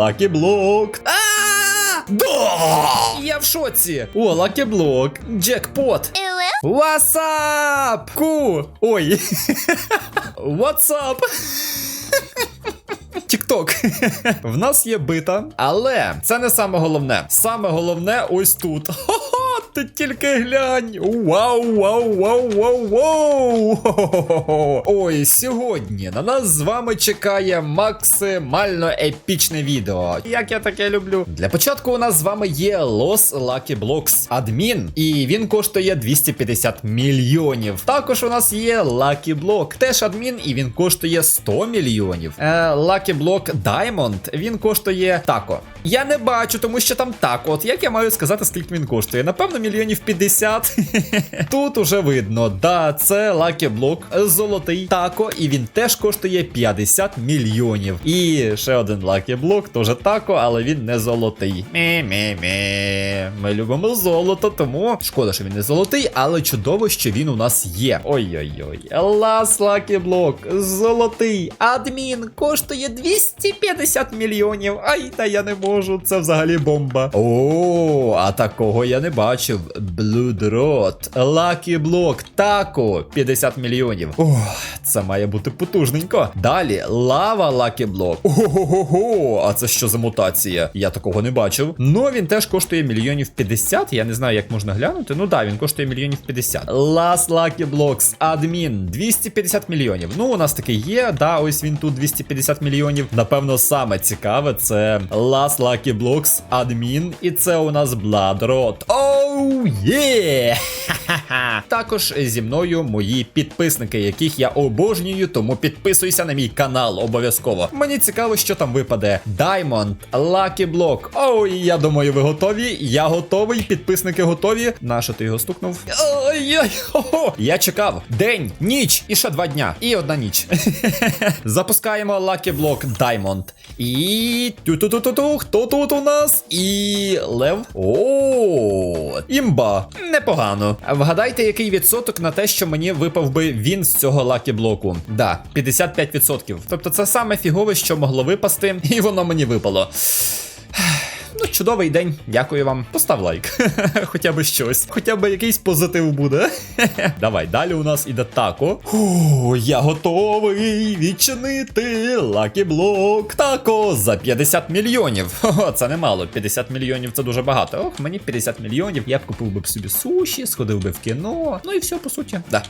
лакіблок. Да! Я в шоці. О, лакіблок. Джекпот. Васап! Ку. Ой. Ватсап! Тікток. В нас є бита, але це не саме головне. Саме головне ось тут. Хо-хо, ти тільки глянь. Вау, вау, вау, вау, вау. Хо-хо-хо. Ой, сьогодні на нас з вами чекає максимально епічне відео. Як я таке люблю. Для початку у нас з вами є Los Lucky Blocks адмін, і він коштує 250 мільйонів. Також у нас є Lucky Block, теж адмін, і він коштує 100 мільйонів. Е, Lucky Block Diamond, він коштує тако. Я не бачу, тому що там так. От як я маю сказати, скільки він коштує? Напевно, мільйонів 50. Тут уже видно, да, це Block золотий тако, і він теж коштує 50 мільйонів. І ще один Block, теж тако, але він не золотий. Мі-мі-мі. Ми любимо золото, тому шкода, що він не золотий, але чудово, що він у нас є. Ой-ой-ой. Лас Block, золотий. Адмін коштує 250 мільйонів. Ай, та я не можу. Це взагалі бомба. О, а такого я не бачив. Rot, Lucky Block, тако 50 мільйонів. Ох, це має бути потужненько. Далі лава Lucky Block. Ого-го-го, а це що за мутація? Я такого не бачив. Ну він теж коштує мільйонів 50. Я не знаю, як можна глянути. Ну да, він коштує мільйонів 50. Last Lucky Blocks, адмін 250 мільйонів. Ну, у нас такий є. Да, ось він тут 250 мільйонів. Напевно, саме цікаве це Last Lucky Blocks, адмін. І це у нас Blood Rot. Оу, є! Ха-ха-ха. Також зі мною мої підписники, яких я обожнюю, тому підписуйся на мій канал обов'язково. Мені цікаво, що там випаде. Diamond, Lucky Block. Ой, я думаю, ви готові. Я готовий. Підписники готові. Нащо ти його стукнув? Ой-ой, хо-хо. Я чекав. День, ніч і ще два дня. І одна ніч. Запускаємо Lucky Block Diamond. І. Ту-ту-ту-ту-ту. Хто тут у нас? І. Лев. О, імба. Непогано. Вгадайте, який відсоток на те, що мені випав би він з цього лакі блоку. Да, 55%. Тобто це саме фігове, що могло випасти, і воно мені випало. Ну, чудовий день, дякую вам. Постав лайк. Хоча б щось. Хоча б якийсь позитив буде. Давай, далі у нас іде тако. Фу, я готовий відчинити лакі блок тако за 50 мільйонів. Хо, це немало. 50 мільйонів це дуже багато. Ох, мені 50 мільйонів. Я б купив би собі суші, сходив би в кіно. Ну і все, по суті. Да.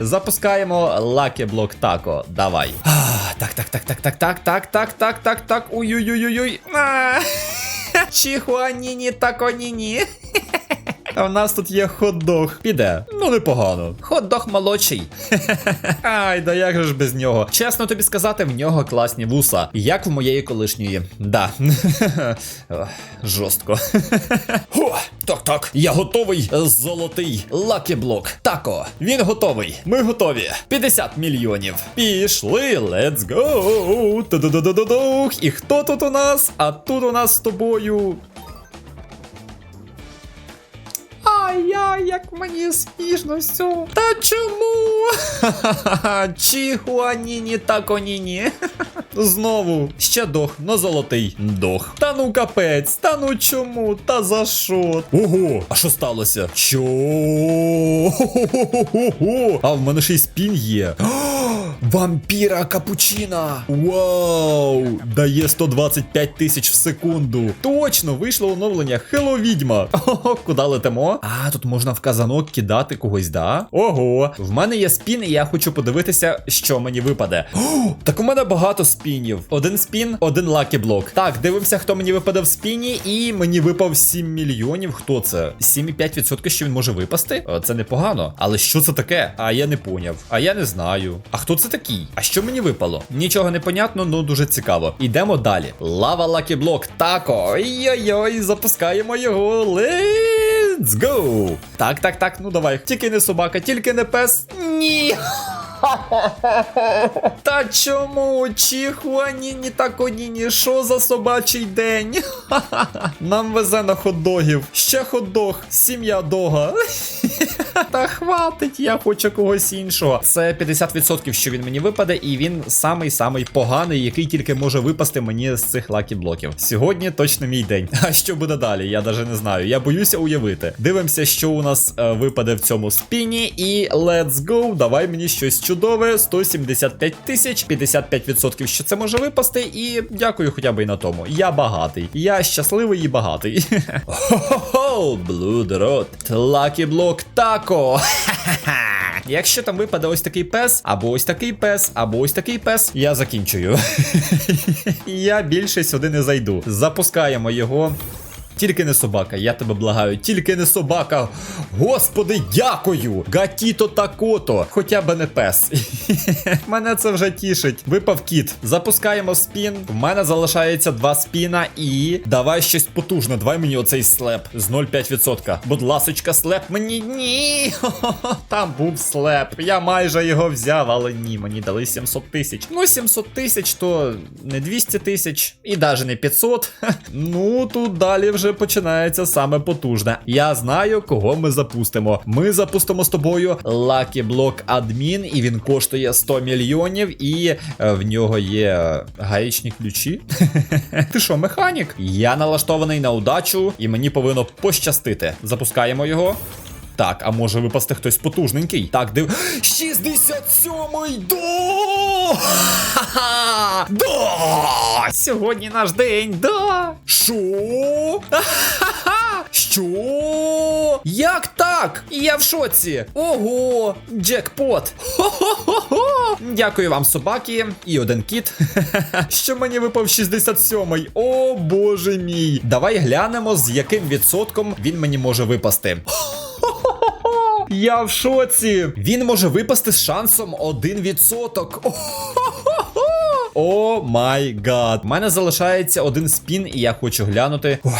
Запускаємо лакі блок тако. Давай. Так, так, так, так, так, так, так, так, так, так, так. Ой-ой-ой-ой. Чихуаніні та коніні. А в нас тут є хот-дог. Піде. Ну, непогано. Хот-дог молодший. Ай, да як же ж без нього. Чесно тобі сказати, в нього класні вуса. Як в моєї колишньої. Да. Жорстко. Так, так. Я готовий. Золотий лакі-блок. Тако. Він готовий. Ми готові. 50 мільйонів. Пішли. Let's go. Ту-ду-ду-ду-ду-дух. І хто тут у нас? А тут у нас з тобою. Ай-яй, як мені смішно з цього. Та чому? Чихуаніні таконіні. Знову. Ще дох, но золотий. Дох. Та ну капець, та ну чому? Та за що? Ого, а що сталося? Що? А в мене ще й спін є. Вампіра капучина! Вау! Дає 125 тисяч в секунду. Точно вийшло оновлення Хело відьма. Ого, куди летимо? А, тут можна в казанок кидати когось, да? Ого, в мене є спін, і я хочу подивитися, що мені випаде. О, так у мене багато спінів. Один спін, один лакі блок. Так, дивимося, хто мені випаде в спіні, і мені випав 7 мільйонів. Хто це? 7,5% що він може випасти? Це непогано. Але що це таке? А я не поняв. А я не знаю. А хто це такий? А що мені випало? Нічого не понятно, ну дуже цікаво. Ідемо далі. Лава лакі блок. Тако. Ой-ой-ой, запускаємо його. Let's go. Так, так, так, ну давай. Тільки не собака, тільки не пес. Ні. Та чому? Чихуаніні таконіні, що за собачий день? Нам везе на хот-догів. Ще хот-дог, сім'я дога. Та хватить, я хочу когось іншого. Це 50%, що він мені випаде, і він самий-самий поганий, який тільки може випасти мені з цих лакі блоків. Сьогодні точно мій день. А що буде далі? Я навіть не знаю. Я боюся уявити. Дивимося, що у нас е, випаде в цьому спіні, і let's go. Давай мені щось чудове. 175 тисяч, 55%, що це може випасти. І дякую хоча б і на тому. Я багатий. Я щасливий і багатий. Хо-хо-хо, Blood Rot. Lucky Block Taco. Якщо там випаде ось такий пес, або ось такий пес, або ось такий пес, я закінчую. я більше сюди не зайду. Запускаємо його. Тільки не собака, я тебе благаю, тільки не собака. Господи, дякую! Гатіто такото. Хоча б не пес. Мене це вже тішить. Випав кіт. Запускаємо спін. В мене залишається два спіна і. Давай щось потужне. Давай мені оцей слеп з 0,5%. Будь ласочка, слеп мені. Ні. Там був слеп. Я майже його взяв, але ні, мені дали 700 тисяч. Ну, 700 тисяч, то не 200 тисяч, і навіть не 500. Ну, тут далі вже починається саме потужне. Я знаю, кого ми запустимо. Ми запустимо з тобою Lucky Block Admin, і він коштує 100 мільйонів, і е, в нього є е, гаєчні ключі. Ти що, механік? Я налаштований на удачу, і мені повинно пощастити. Запускаємо його. Так, а може випасти хтось потужненький? Так, див. 67-й! До! Ха-ха! Да! Сьогодні наш день, да! Що? Ха-ха! Що? Як так? Я в шоці. Ого! Джекпот! Хо-хо-хо-хо! Дякую вам, собаки, і один кіт. Що мені випав 67-й? О, боже мій! Давай глянемо, з яким відсотком він мені може випасти. Я в шоці. Він може випасти з шансом 1%. О май гад. У мене залишається один спін, і я хочу глянути. Ой.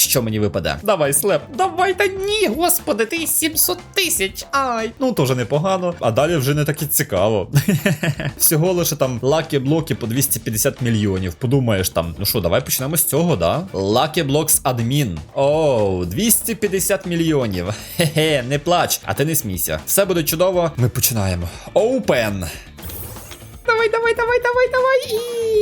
Що мені випаде? Давай, слеп. Давай та ні, господи, ти 700 тисяч. Ай. Ну, теж непогано. А далі вже не так і цікаво. Всього лише там лакі блоки по 250 мільйонів. Подумаєш там, ну що, давай почнемо з цього, да? Lucky Blocks адмін. Оу, 250 мільйонів. Хе-хе, не плач, а ти не смійся. Все буде чудово. Ми починаємо. Open. Давай, давай, давай, давай, давай.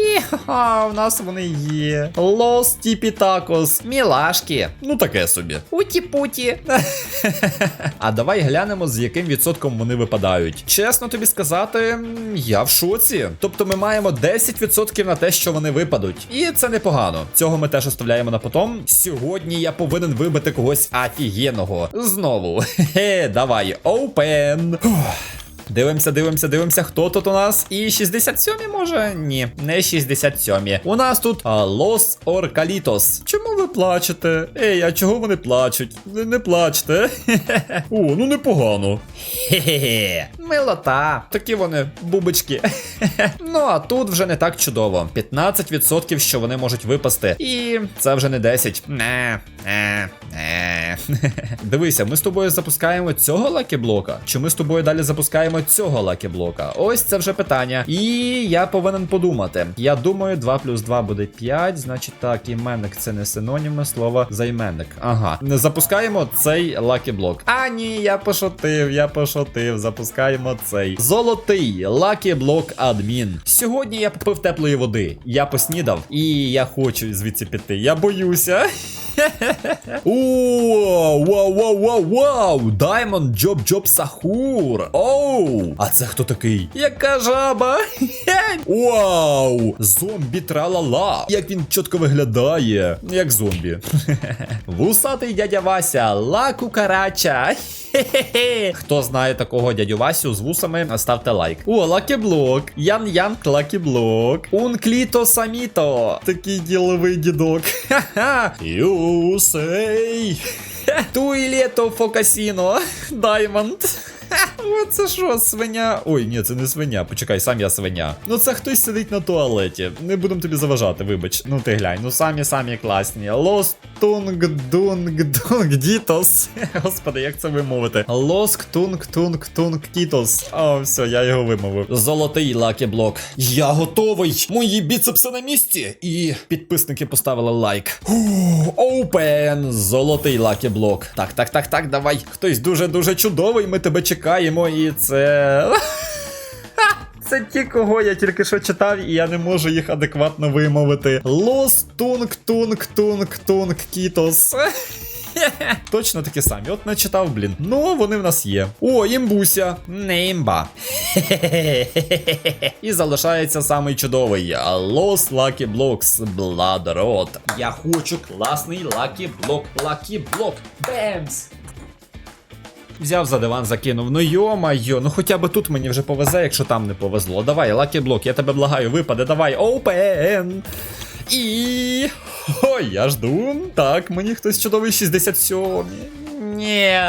І у нас вони є. Лос Тіпі Такос. Мілашки. Ну таке собі. Уті-путі. а давай глянемо, з яким відсотком вони випадають. Чесно тобі сказати, я в шоці. Тобто ми маємо 10% на те, що вони випадуть. І це непогано. Цього ми теж оставляємо на потом. Сьогодні я повинен вибити когось офігенного. Знову. Хе, давай, open. Фух. Дивимося, дивимося, дивимося, хто тут у нас. І 67-й може? Ні, не 67-й. У нас тут Лос Оркалітос. Чому ви плачете? Ей, а чого вони плачуть? Не, не плачте. О, ну непогано. Хе-хе-хе. Милота. Такі вони бубочки. ну а тут вже не так чудово. 15% що вони можуть випасти. І це вже не 10. Не, не, не. Дивися, ми з тобою запускаємо цього лакі-блока. Чи ми з тобою далі запускаємо цього лакі-блока? Ось це вже питання. І я повинен подумати. Я думаю, 2 плюс 2 буде 5. Значить, так, іменник це не синоніме слова займенник. Ага. Запускаємо цей лакі-блок. А ні, я пошутив, я пошутив. Запускаємо цей. Золотий лакі-блок адмін. Сьогодні я попив теплої води. Я поснідав, і я хочу звідси піти. Я боюся. О, вау, вау, вау, вау! Даймонд Джоб Джоб Сахур. Оу! А це хто такий? Яка жаба? Вау! Зомбі тралала. Як він чітко виглядає. Як зомбі. Вусатий дядя Вася, ла кукарача. Хе-хе-хе. Хто знає такого дядю Васю з вусами, ставте лайк. О, лакіблок. Ян Ян лакіблок. Ункліто саміто. Такий діловий дідок. Ха-ха. Юсей. Туйлето Фокасіно. Даймонд. Оце що, свиня? Ой, ні, це не свиня. Почекай, сам я свиня. Ну це хтось сидить на туалеті. Не будемо тобі заважати, вибач. Ну ти глянь, ну самі самі класні. Лос тунг дунг дунг дітос. Господи, як це вимовити? Лоск тунг тунг тунг тітос. О, все, я його вимовив. Золотий лакі-блок. Я готовий. Мої біцепси на місці. І підписники поставили лайк. Оупен. Золотий лакі-блок. Так, так, так, так, давай. Хтось дуже-дуже чудовий. Ми тебе чекаємо. І це. Це ті, кого я тільки що читав, і я не можу їх адекватно вимовити. Лос тунг тунг тунг тунг кітос. Точно такі самі. От не читав, блін. Ну, вони в нас є. О, імбуся. Не імба. І залишається самий чудовий. Лос Blocks Blood Road. Я хочу класний Lucky Block. Lucky Block. Бемс. Взяв за диван, закинув. Ну йо-майо, ну хоча б тут мені вже повезе, якщо там не повезло. Давай, лакі блок, я тебе благаю, випаде, давай, опен. І. Ой, я жду. Так, мені хтось чудовий 67. Ні.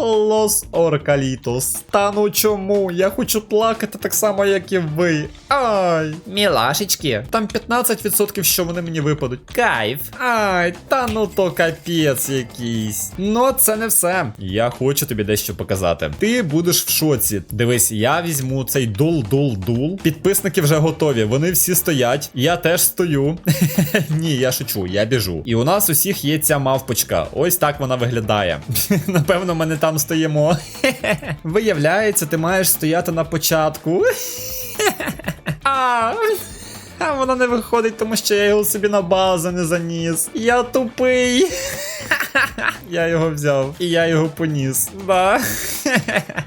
Лос Оркалітос. Та ну чому? Я хочу плакати так само, як і ви. Ай, мілашечки. Там 15% що вони мені випадуть. Кайф. Ай, та ну то капець якийсь. Ну, це не все. Я хочу тобі дещо показати. Ти будеш в шоці. Дивись, я візьму цей дул-дул-дул. Підписники вже готові. Вони всі стоять. Я теж стою. Ні, я шучу, я біжу. І у нас усіх є ця мавпочка. Ось так вона виглядає. Напевно, ми не там стоїмо. Виявляється, ти маєш стояти на початку. А, а вона не виходить, тому що я його собі на базу не заніс. Я тупий. Я його взяв і я його поніс. Да.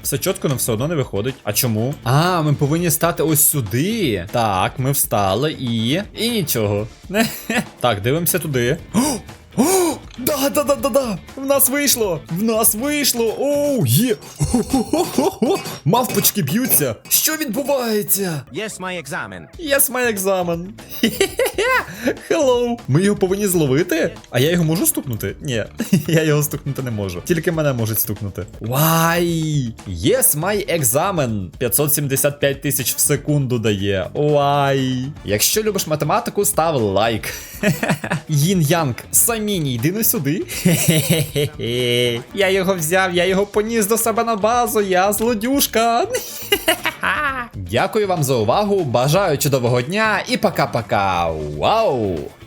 Все чітко, але все одно не виходить. А чому? А, ми повинні стати ось сюди. Так, ми встали і. І нічого. Так, дивимося туди. О, да, да, да, да. В нас вийшло! В нас вийшло! Оу, є! Хо-хо-хо-хо! Мавпочки б'ються! Що відбувається? Yes, my examen. Yes, my екзамен. Hello. Ми його повинні зловити? А я його можу стукнути? Ні, я його стукнути не можу. Тільки мене можуть стукнути. Why? Yes, my екзамен. 575 тисяч в секунду дає. Why? Якщо любиш математику, став лайк. Їн Янг, Саміні, йди сюди. Я його взяв, я його поніс до себе на базу, я злодюшка. Дякую вам за увагу. Бажаю чудового дня і пока-пока. Вау!